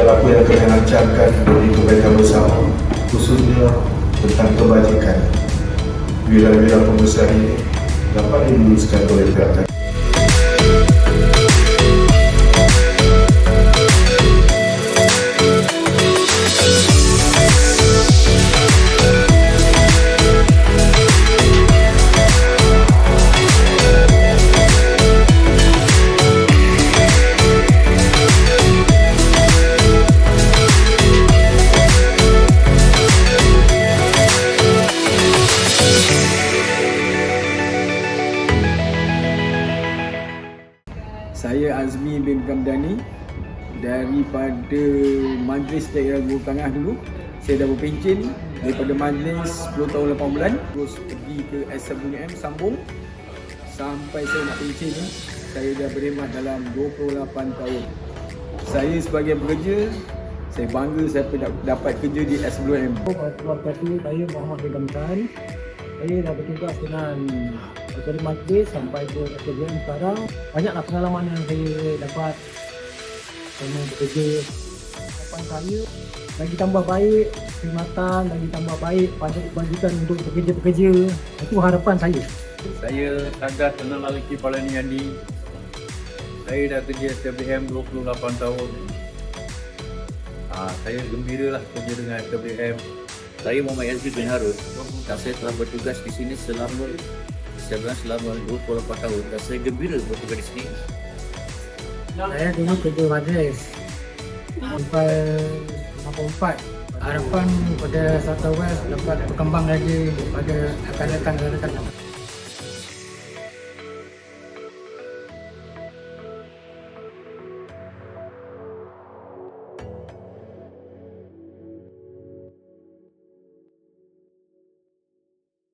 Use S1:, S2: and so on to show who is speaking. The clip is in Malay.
S1: segala apa yang kalian rancangkan bagi kebaikan bersama khususnya tentang kebajikan. Bila-bila pengusaha ini dapat diluluskan oleh pihak
S2: Saya Azmi bin Kamdani daripada Majlis Daerah Guru Tengah dulu. Saya dah berpencin daripada majlis 10 tahun 8 bulan terus pergi ke SWM sambung sampai saya nak pencin ni saya dah berkhidmat dalam 28 tahun. Saya sebagai pekerja saya bangga saya dapat, kerja di SWM.
S3: Waktu itu saya Muhammad Kamtan Saya dah bertugas dengan Dari majlis sampai ke SPM sekarang. Banyaklah pengalaman yang saya dapat. Selama bekerja Harapan saya Lagi tambah baik Perkhidmatan lagi tambah baik Pada kebajikan untuk pekerja-pekerja. Itu harapan saya.
S4: Saya Sagat Tenang Lalaki Palaniani Saya dah kerja SWM 28 tahun. Ah, Saya gembira lah kerja dengan SWM
S5: Saya Muhammad Yazid bin Harun. Dan saya telah bertugas di sini selama sebenarnya selama 28 tahun. Dan saya gembira bertugas di sini.
S3: Saya dulu kerja majlis Sampai 84 Harapan pada Sata West dapat berkembang lagi pada akan datang akan datang